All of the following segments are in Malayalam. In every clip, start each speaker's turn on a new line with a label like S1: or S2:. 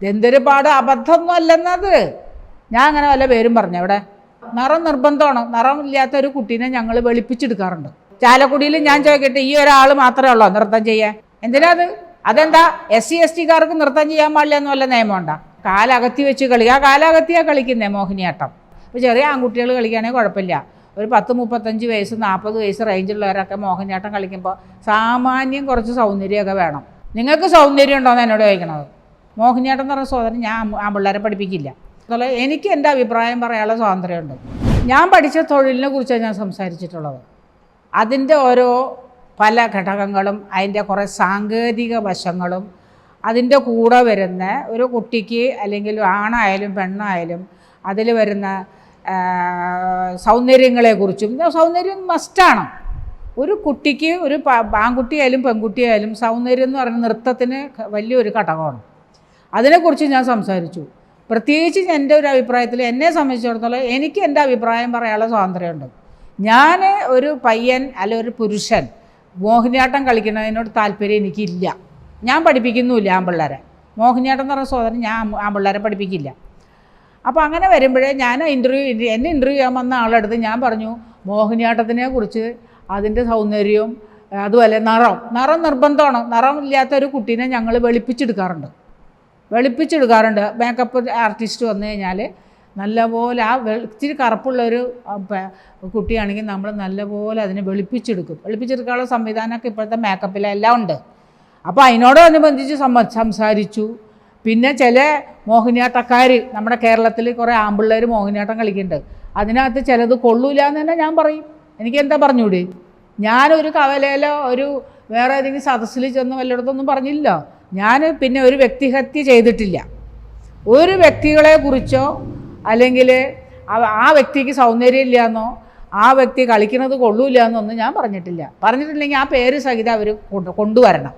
S1: ഇതെന്തൊരു പാട് അബദ്ധമൊന്നും അല്ലെന്നത് ഞാൻ അങ്ങനെ വല്ല പേരും പറഞ്ഞു. അവിടെ നിറം നിർബന്ധമാണ്? നിറം ഇല്ലാത്ത ഒരു കുട്ടീനെ ഞങ്ങൾ വെളുപ്പിച്ചെടുക്കാറുണ്ട്. ചാലക്കുടിയിൽ ഞാൻ ചോദിക്കട്ടെ ഈ ഒരാൾ മാത്രമേ ഉള്ളൂ നൃത്തം ചെയ്യാൻ? എന്തിനാ അത്? അതെന്താ? എസ് സി എസ് ടിക്കാർക്ക് നൃത്തം ചെയ്യാൻ പാടില്ല നിയമമുണ്ട നിയമമുണ്ടോ? കാലകത്തി വെച്ച് കളി. ആ കാലകത്തിയാ കളിക്കുന്നേ മോഹിനിയാട്ടം. അപ്പോൾ ചെറിയ ആൺകുട്ടികൾ കളിക്കുകയാണെങ്കിൽ കുഴപ്പമില്ല. ഒരു പത്ത് മുപ്പത്തഞ്ച് വയസ്സ് നാൽപ്പത് വയസ്സ് റേഞ്ചുള്ളവരൊക്കെ മോഹിനിയാട്ടം കളിക്കുമ്പോൾ സാമാന്യം കുറച്ച് സൗന്ദര്യമൊക്കെ വേണം. നിങ്ങൾക്ക് സൗന്ദര്യം ഉണ്ടോ എന്ന് എന്നോട് ചോദിക്കണത്? മോഹിനിയാട്ടം എന്ന് പറഞ്ഞ സ്വാതന്ത്ര്യം ഞാൻ ആ പിള്ളേരെ പഠിപ്പിക്കില്ല. അതുപോലെ എനിക്ക് എന്റെ അഭിപ്രായം പറയാനുള്ള സ്വാതന്ത്ര്യമുണ്ട്. ഞാൻ പഠിച്ച തൊഴിലിനെ കുറിച്ചാണ് ഞാൻ സംസാരിച്ചിട്ടുള്ളത്. അതിന്റെ ഓരോ പല ഘടകങ്ങളും അതിന്റെ കുറേ സാങ്കേതിക വശങ്ങളും അതിന്റെ കൂടെ വരുന്ന ഒരു കുട്ടിക്ക് അല്ലെങ്കിൽ ആണായാലും പെണ്ണായാലും അതിൽ വരുന്ന സൗന്ദര്യങ്ങളെക്കുറിച്ചും സൗന്ദര്യം മസ്റ്റാണ് ഒരു കുട്ടിക്ക് ഒരു ആൺകുട്ടിയായാലും പെൺകുട്ടിയായാലും സൗന്ദര്യം എന്ന് പറയുന്ന നൃത്തത്തിന് വലിയൊരു ഘടകമാണ്. അതിനെക്കുറിച്ച് ഞാൻ സംസാരിച്ചു. പ്രത്യേകിച്ച് എന്റെ ഒരു അഭിപ്രായത്തിൽ എന്നെ സംബന്ധിച്ചിടത്തോളം എനിക്ക് എന്റെ അഭിപ്രായം പറയാനുള്ള സ്വാതന്ത്ര്യമുണ്ട്. ഞാൻ ഒരു പയ്യൻ അല്ല ഒരു പുരുഷൻ മോഹിനിയാട്ടം കളിക്കുന്നതിനോട് താല്പര്യം എനിക്കില്ല. ഞാൻ പഠിപ്പിക്കുന്നുമില്ല ആൺപിള്ളേരെ മോഹിനിയാട്ടം എന്ന് പറഞ്ഞ സഹോദരൻ ഞാൻ ആൺപിള്ളേരെ പഠിപ്പിക്കില്ല. അപ്പോൾ അങ്ങനെ വരുമ്പോഴേ ഞാൻ ഇന്റർവ്യൂ എന്നെ ഇന്റർവ്യൂ ചെയ്യാൻ വന്ന ആളെടുത്ത് ഞാൻ പറഞ്ഞു മോഹിനിയാട്ടത്തിനെ കുറിച്ച് അതിന്റെ സൗന്ദര്യവും അതുപോലെ നിറം നിറം നിർബന്ധമാണ്. നിറം ഇല്ലാത്ത ഒരു കുട്ടീനെ ഞങ്ങൾ വെളുപ്പിച്ചെടുക്കാറുണ്ട്. വെളുപ്പിച്ചെടുക്കാറുണ്ട്. മേക്കപ്പ് ആർട്ടിസ്റ്റ് വന്നു കഴിഞ്ഞാൽ നല്ലപോലെ ആ ഇത്തിരി ആ, പ- കുട്ടിയാണെങ്കിൽ നമ്മൾ നല്ലപോലെ അതിനെ വെളുപ്പിച്ചെടുക്കും. വെളുപ്പിച്ചെടുക്കാനുള്ള സംവിധാനമൊക്കെ ഇപ്പോഴത്തെ മേക്കപ്പിലെല്ലാം ഉണ്ട്. അപ്പോൾ അതിനോടനുബന്ധിച്ച് സംബ സംസാരിച്ചു. പിന്നെ ചില മോഹിനിയാട്ടക്കാർ നമ്മുടെ കേരളത്തിൽ കുറേ ആമ്പിള്ളേർ മോഹിനിയാട്ടം കളിക്കുന്നുണ്ട് അതിനകത്ത് ചിലത് കൊള്ളൂല എന്ന് തന്നെ ഞാൻ പറയും. എനിക്ക് എന്താ പറഞ്ഞൂടി? ഞാനൊരു കവലയിലോ ഒരു വേറെ ഏതെങ്കിലും സദസ്സിൽ ചെന്ന് വല്ലയിടത്തൊന്നും പറഞ്ഞില്ല ഞാൻ പിന്നെ ഒരു വ്യക്തിഹത്യ ചെയ്തിട്ടില്ല. ഒരു വ്യക്തികളെ കുറിച്ചോ അല്ലെങ്കിൽ ആ- വ്യക്തിക്ക് സൗന്ദര്യം ഇല്ലയെന്നോ ആ വ്യക്തി കളിക്കുന്നത് കൊള്ളൂല എന്നൊന്നും ഞാൻ പറഞ്ഞിട്ടില്ല. പറഞ്ഞിട്ടില്ലെങ്കിൽ ആ പേര് സഹിതം അവർ കൊണ്ടുവരണം.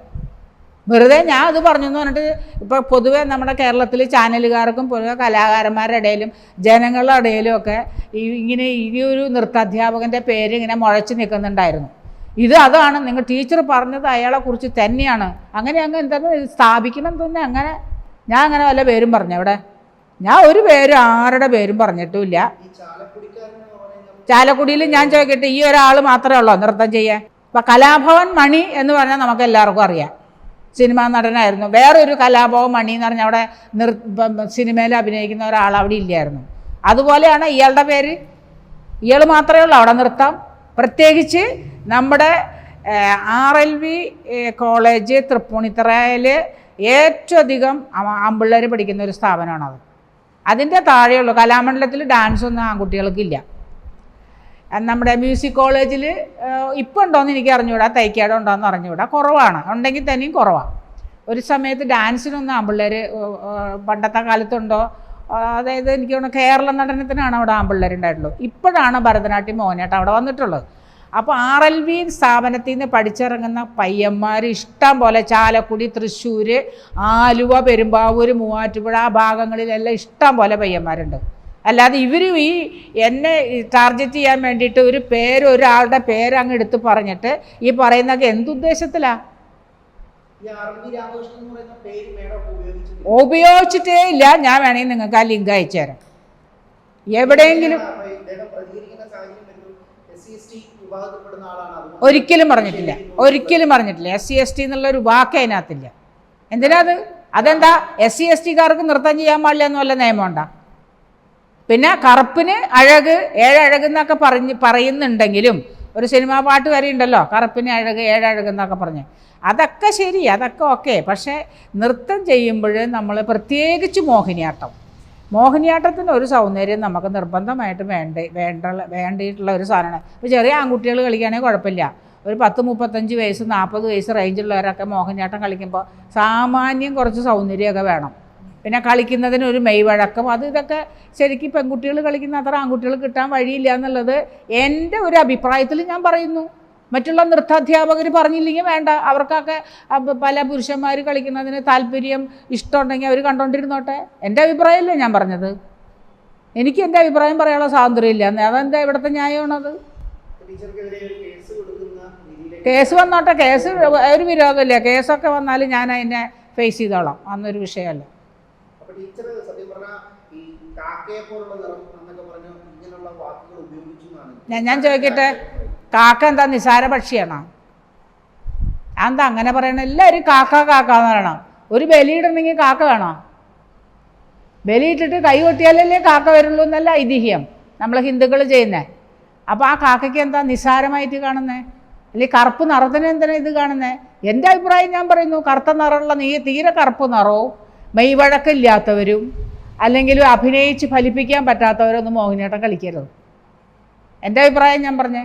S1: വെറുതെ ഞാൻ അത് പറഞ്ഞു എന്ന് പറഞ്ഞിട്ട് ഇപ്പോൾ പൊതുവേ നമ്മുടെ കേരളത്തിൽ ചാനലുകാർക്കും പൊതുവെ കലാകാരന്മാരുടെ ഇടയിലും ജനങ്ങളുടെ ഇടയിലും ഒക്കെ ഈ ഇങ്ങനെ ഈ ഒരു നൃത്താധ്യാപകന്റെ പേര് ഇങ്ങനെ മുഴച്ച് നിൽക്കുന്നുണ്ടായിരുന്നു. ഇത് അതാണ് നിങ്ങൾ ടീച്ചർ പറഞ്ഞത് അയാളെ കുറിച്ച് തന്നെയാണ്. അങ്ങനെ അങ്ങ് എന്താണ് സ്ഥാപിക്കണം തന്നെ അങ്ങനെ ഞാൻ അങ്ങനെ വല്ല പേരും പറഞ്ഞു അവിടെ? ഞാൻ ഒരു പേരും ആരുടെ പേരും പറഞ്ഞിട്ടുമില്ല. ചാലക്കുടിയിൽ ഞാൻ ചോദിക്കട്ടെ ഈ ഒരാൾ മാത്രമേ ഉള്ളൂ നൃത്തം ചെയ്യാൻ? ഇപ്പം കലാഭവൻ മണി എന്ന് പറഞ്ഞാൽ നമുക്ക് എല്ലാവർക്കും അറിയാം. സിനിമാ നടനായിരുന്നു. വേറൊരു കലാഭവൻ മണി എന്ന് പറഞ്ഞാൽ അവിടെ നിർ സിനിമയിൽ അഭിനയിക്കുന്ന ഒരാൾ അവിടെ ഇല്ലായിരുന്നു. അതുപോലെയാണ് ഇയാളുടെ പേര്. ഇയാൾ മാത്രമേ ഉള്ളൂ അവിടെ നൃത്തം? പ്രത്യേകിച്ച് നമ്മുടെ ആർ എൽ വി കോളേജ് തൃപ്പൂണിത്തറയിൽ ഏറ്റവും അധികം ആമ്പിള്ളേർ പഠിക്കുന്ന ഒരു സ്ഥാപനമാണത്. അതിന്റെ താഴെയുള്ളൂ കലാമണ്ഡലത്തിൽ ഡാൻസ് ഒന്നും ആൺകുട്ടികൾക്കില്ല. നമ്മുടെ മ്യൂസിക് കോളേജിൽ ഇപ്പം ഉണ്ടോയെന്ന് എനിക്ക് അറിഞ്ഞുകൂടാ തൈക്കാട് ഉണ്ടോയെന്ന് അറിഞ്ഞുകൂടാ കുറവാണ്. ഉണ്ടെങ്കിൽ തന്നെയും കുറവാണ് ഒരു സമയത്ത് ഡാൻസിനൊന്നും ആമ്പിള്ളേർ പണ്ടത്തെ കാലത്തുണ്ടോ അതായത് എനിക്ക് തോന്നുന്നു കേരള നടനത്തിനാണ് അവിടെ ആമ്പിള്ളേർ ഉണ്ടായിട്ടുള്ളൂ ഇപ്പോഴാണ് ഭരതനാട്യം മോഹിനിയാട്ടം അവിടെ വന്നിട്ടുള്ളത്. അപ്പോൾ ആർ എൽ വി സ്ഥാപനത്തിൽ നിന്ന് പഠിച്ചിറങ്ങുന്ന പയ്യന്മാർ ഇഷ്ടം പോലെ ചാലക്കുടി തൃശ്ശൂർ ആലുവ പെരുമ്പാവൂർ മൂവാറ്റുപുഴ ആ ഭാഗങ്ങളിലെല്ലാം ഇഷ്ടം പോലെ പയ്യന്മാരുണ്ട്. അല്ലാതെ ഇവരും ഈ എന്നെ ടാർഗറ്റ് ചെയ്യാൻ വേണ്ടിയിട്ട് ഒരു പേര് ഒരാളുടെ പേര് അങ്ങ് എടുത്ത് പറഞ്ഞിട്ട് ഈ പറയുന്നതൊക്കെ എന്തുദ്ദേശത്തിലാണ് ഉപയോഗിച്ചിട്ടേ ഇല്ല. ഞാൻ വേണമെങ്കിൽ നിങ്ങൾക്ക് ആ ലിങ്ക് അയച്ചു തരാം. എവിടെയെങ്കിലും ഒരിക്കലും പറഞ്ഞിട്ടില്ല. ഒരിക്കലും പറഞ്ഞിട്ടില്ല. എസ് സി എസ് ടി എന്നുള്ള ഒരു വാക്ക് അതിനകത്തില്ല. എന്തിനാ അത്? അതെന്താ? എസ് സി എസ് ടിക്കാർക്ക് നൃത്തം ചെയ്യാൻ പാടില്ല എന്ന് വല്ല നിയമമുണ്ടോ? പിന്നെ കറുപ്പിന് അഴക് ഏഴഴക് എന്നൊക്കെ പറഞ്ഞ് പറയുന്നുണ്ടെങ്കിലും ഒരു സിനിമാ പാട്ട് വരെ ഉണ്ടല്ലോ. കറുപ്പിന് അഴക് ഏഴഴക് എന്നൊക്കെ പറഞ്ഞ്. അതൊക്കെ ശരി അതൊക്കെ ഓക്കെ. പക്ഷേ നൃത്തം ചെയ്യുമ്പോൾ നമ്മൾ പ്രത്യേകിച്ച് മോഹിനിയാട്ടം. മോഹിനിയാട്ടത്തിന് ഒരു സൗന്ദര്യം നമുക്ക് നിർബന്ധമായിട്ട് വേണ്ട വേണ്ട വേണ്ടിയിട്ടുള്ള ഒരു സാധനമാണ്. ഇപ്പോൾ ചെറിയ ആൺകുട്ടികൾ കളിക്കുകയാണെങ്കിൽ കുഴപ്പമില്ല. ഒരു പത്ത് മുപ്പത്തഞ്ച് വയസ്സ് നാൽപ്പത് വയസ്സ് റേഞ്ചുള്ളവരൊക്കെ മോഹിനിയാട്ടം കളിക്കുമ്പോൾ സാമാന്യം കുറച്ച് സൗന്ദര്യമൊക്കെ വേണം. പിന്നെ കളിക്കുന്നതിന് ഒരു മെയ്വഴക്കം. അത് ഇതൊക്കെ ശരിക്കും പെൺകുട്ടികൾ കളിക്കുന്ന അത്ര ആൺകുട്ടികൾ കിട്ടാൻ വഴിയില്ല എന്നുള്ളത് എന്റെ ഒരു അഭിപ്രായത്തിൽ ഞാൻ പറയുന്നു. മറ്റുള്ള നൃത്താധ്യാപകർ പറഞ്ഞില്ലെങ്കിൽ വേണ്ട. അവർക്കൊക്കെ പല പുരുഷന്മാർ കളിക്കുന്നതിന് താല്പര്യം ഇഷ്ടമുണ്ടെങ്കിൽ അവർ കണ്ടുകൊണ്ടിരുന്നോട്ടെ എന്റെ അഭിപ്രായമല്ലേ ഞാൻ പറഞ്ഞത്. എനിക്ക് എന്റെ അഭിപ്രായം പറയാനുള്ള സ്വാതന്ത്ര്യം ഇല്ല അതെന്താ ഇവിടുത്തെ ന്യായമാണത്?
S2: കേസ്
S1: വന്നോട്ടെ. കേസ് ഒരു വിരോധമില്ല. കേസൊക്കെ വന്നാൽ ഞാൻ അതിനെ ഫേസ് ചെയ്തോളാം. അന്നൊരു വിഷയമല്ല.
S2: ടീച്ചർ സത്യം പറഞ്ഞാൽ ഈ കാക്കയെ പോലുള്ള നിറം എന്നൊക്കെ പറഞ്ഞ് ഇങ്ങനെയുള്ള വാക്കുകൾ ഉപയോഗിച്ചു എന്നാണ്
S1: ഞാൻ- ചോദിക്കട്ടെ? കാക്ക എന്താ നിസാര പക്ഷിയാണോ? എന്താ അങ്ങനെ പറയണ? എല്ലാവരും കാക്ക കാക്ക എന്ന് പറയണം? ഒരു ബലിയിടണമെങ്കിൽ കാക്ക വേണോ? ബലിയിട്ടിട്ട് കൈ കൊട്ടിയാലല്ലേ കാക്ക വരുള്ളൂ എന്നല്ല ഐതിഹ്യം. നമ്മൾ ഹിന്ദുക്കൾ ചെയ്യുന്നത് അപ്പോൾ ആ കാക്കയ്ക്ക് എന്താ നിസാരമായിട്ട് കാണുന്നത് അല്ലെങ്കിൽ കറുപ്പ് നിറത്തിന് എന്തിനാണ് ഇത് കാണുന്നത് എന്റെ അഭിപ്രായം ഞാൻ പറയുന്നു കറുത്ത നിറമുള്ള നീ തീരെ കറുപ്പ് നിറവും മെയ്വഴക്കില്ലാത്തവരും അല്ലെങ്കിൽ അഭിനയിച്ച് ഫലിപ്പിക്കാൻ പറ്റാത്തവരൊന്നും മോഹിനിയാട്ടം കളിക്കരുത്. എന്റെ അഭിപ്രായം ഞാൻ പറഞ്ഞേ.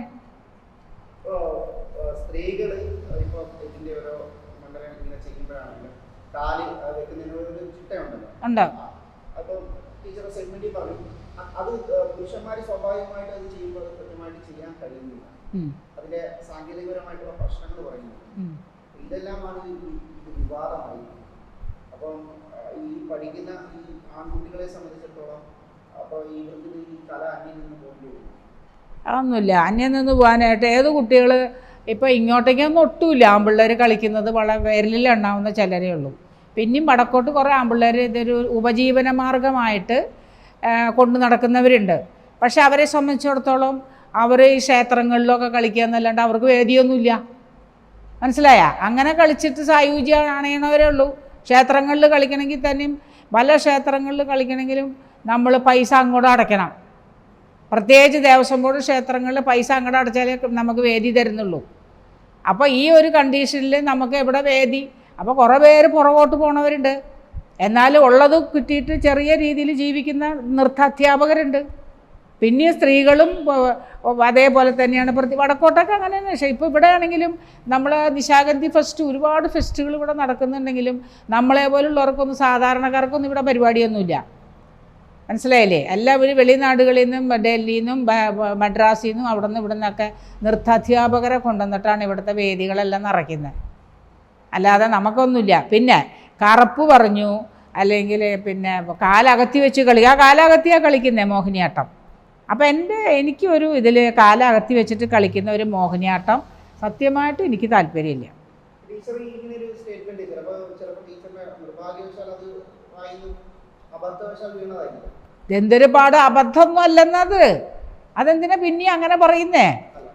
S2: സ്ത്രീകൾ
S1: ഉണ്ട്?
S2: അത് പുരുഷന്മാർ സ്വാഭാവികമായിട്ട് അത് ചെയ്യുമ്പോൾ കൃത്യമായിട്ട് ചെയ്യാൻ കഴിയുന്നില്ല. അതിന്റെ സാങ്കേതികപരമായിട്ടുള്ള പ്രശ്നങ്ങൾ പറയുന്നു ഇതെല്ലാമാണ് വിവാദമായി. അപ്പം ഈ പഠിക്കുന്ന ഈ ആൺകുട്ടികളെ സംബന്ധിച്ചിടത്തോളം അപ്പോൾ ഇവർക്ക് ഈ കല അന്യം നിന്ന് പോകേണ്ടി വരും.
S1: അതൊന്നുമില്ല. അന്യം നിന്ന് പോകാനായിട്ട് ഏത് കുട്ടികൾ ഇപ്പോൾ ഇങ്ങോട്ടേക്കൊന്നും ഒട്ടുമില്ല ആൺപിള്ളേർ കളിക്കുന്നത് വളരെ വിരലിൽ എണ്ണാവുന്ന ചിലരേ ഉള്ളൂ. പിന്നെയും വടക്കോട്ട് കുറേ ആൺപിള്ളേർ ഇതൊരു ഉപജീവന മാർഗമായിട്ട് കൊണ്ടു നടക്കുന്നവരുണ്ട്. പക്ഷെ അവരെ സംബന്ധിച്ചിടത്തോളം അവർ ഈ ക്ഷേത്രങ്ങളിലൊക്കെ കളിക്കുക എന്നല്ലാണ്ട് അവർക്ക് വേദിയൊന്നുമില്ല. മനസ്സിലായ? അങ്ങനെ കളിച്ചിട്ട് സായുജ്യ ഉള്ളൂ. ക്ഷേത്രങ്ങളിൽ കളിക്കണമെങ്കിൽ തന്നെയും പല ക്ഷേത്രങ്ങളിൽ കളിക്കണമെങ്കിലും നമ്മൾ പൈസ അങ്ങോട്ട് അടയ്ക്കണം. പ്രത്യേകിച്ച് ദേവസ്വം ബോർഡ് ക്ഷേത്രങ്ങളിൽ പൈസ അങ്ങോട്ട് അടച്ചാലേ നമുക്ക് വേദി തരുന്നുള്ളൂ. അപ്പോൾ ഈ ഒരു കണ്ടീഷനിൽ നമുക്ക് ഇവിടെ വേദി? അപ്പോൾ കുറേ പേര് പുറകോട്ട് പോണവരുണ്ട്. എന്നാലും ഉള്ളത് കിട്ടിയിട്ട് ചെറിയ രീതിയിൽ ജീവിക്കുന്ന നൃത്താധ്യാപകരുണ്ട് പിന്നെ സ്ത്രീകളും അതേപോലെ തന്നെയാണ് പ്രതി വടക്കോട്ടൊക്കെ അങ്ങനെ തന്നെ പക്ഷേ ഇപ്പോൾ ഇവിടെ ആണെങ്കിലും നമ്മൾ നിശാഗന്ധി ഫെസ്റ്റ് ഒരുപാട് ഫെസ്റ്റുകൾ ഇവിടെ നടക്കുന്നുണ്ടെങ്കിലും നമ്മളെ പോലുള്ളവർക്കൊന്നും സാധാരണക്കാർക്കൊന്നും ഇവിടെ പരിപാടിയൊന്നുമില്ല. മനസ്സിലായില്ലേ? എല്ലാവരും വെളിനാടുകളിൽ നിന്നും ഡൽഹിയിൽ നിന്നും മദ്രാസിൽ നിന്നും അവിടെ നിന്ന് ഇവിടെ നിന്നൊക്കെ നൃത്താധ്യാപകരെ കൊണ്ടുവന്നിട്ടാണ് ഇവിടുത്തെ വേദികളെല്ലാം നിറയ്ക്കുന്നത് അല്ലാതെ നമുക്കൊന്നുമില്ല. പിന്നെ കറുപ്പ് പറഞ്ഞു അല്ലെങ്കിൽ പിന്നെ കാലകത്തി വെച്ച് കളി. ആ കാലകത്തിയാണ് കളിക്കുന്നത് മോഹിനിയാട്ടം. അപ്പോൾ എന്റെ എനിക്ക് എനിക്കൊരു ഇതിൽ കാലകത്തി വെച്ചിട്ട് കളിക്കുന്ന ഒരു മോഹിനിയാട്ടം സത്യമായിട്ട് എനിക്ക് താല്പര്യമില്ല.
S2: ഒരു
S1: എന്തൊരു പാട് അബദ്ധമൊന്നും അല്ലെന്നത് അതെന്തിനാ പിന്നെ അങ്ങനെ പറയുന്നേ?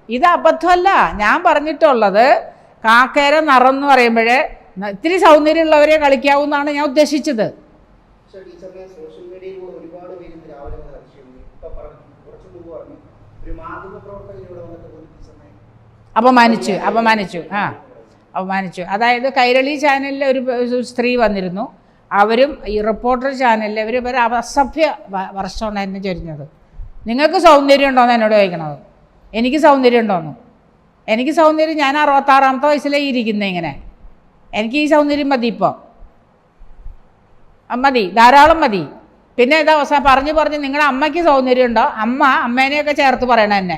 S1: ഇത് അബദ്ധമല്ല. ഞാൻ പറഞ്ഞിട്ടുള്ളത് കാക്കേര നിറം എന്ന് പറയുമ്പോഴേ ഇത്തിരി സൗന്ദര്യമുള്ളവരെ കളിക്കാവൂന്നാണ് ഞാൻ ഉദ്ദേശിച്ചത്
S2: പക്ഷേ ടീച്ചറിനെ സോഷ്യൽ മീഡിയയിലൂടെ ഒരുപാട് പേര് ഇന്ന് രാവിലെ മുതൽ അതിശയിക്കുന്നു ഇപ്പൊ പറഞ്ഞു കുറച്ച് മുമ്പ് ഒരു
S1: അപമാനിച്ചു അപമാനിച്ചു ആ. അപമാനിച്ചു. അതായത് കൈരളി ചാനലിൽ ഒരു ഒരു സ്ത്രീ വന്നിരുന്നു. അവരും ഈ റിപ്പോർട്ടർ ചാനലിൽ ഇവർ അസഭ്യ വ- വർഷമാണ് എന്നെ ചൊരിഞ്ഞത്. നിങ്ങൾക്ക് സൗന്ദര്യം ഉണ്ടോയെന്ന് എന്നോട് ചോദിക്കണത്. എനിക്ക് സൗന്ദര്യം ഉണ്ടോയെന്ന് എനിക്ക് സൗന്ദര്യം ഞാൻ അറുപത്താറാമത്തെ വയസ്സിലേ ഇരിക്കുന്നത് ഇങ്ങനെ. എനിക്ക് ഈ സൗന്ദര്യം മതി ഇപ്പോൾ മതി ധാരാളം മതി. പിന്നെ ഇതാ അവസാനം പറഞ്ഞു പറഞ്ഞ് നിങ്ങളുടെ അമ്മയ്ക്ക് സൗന്ദര്യം ഉണ്ടോ അമ്മ അമ്മേനെയൊക്കെ ചേർത്ത് പറയണം എന്നെ.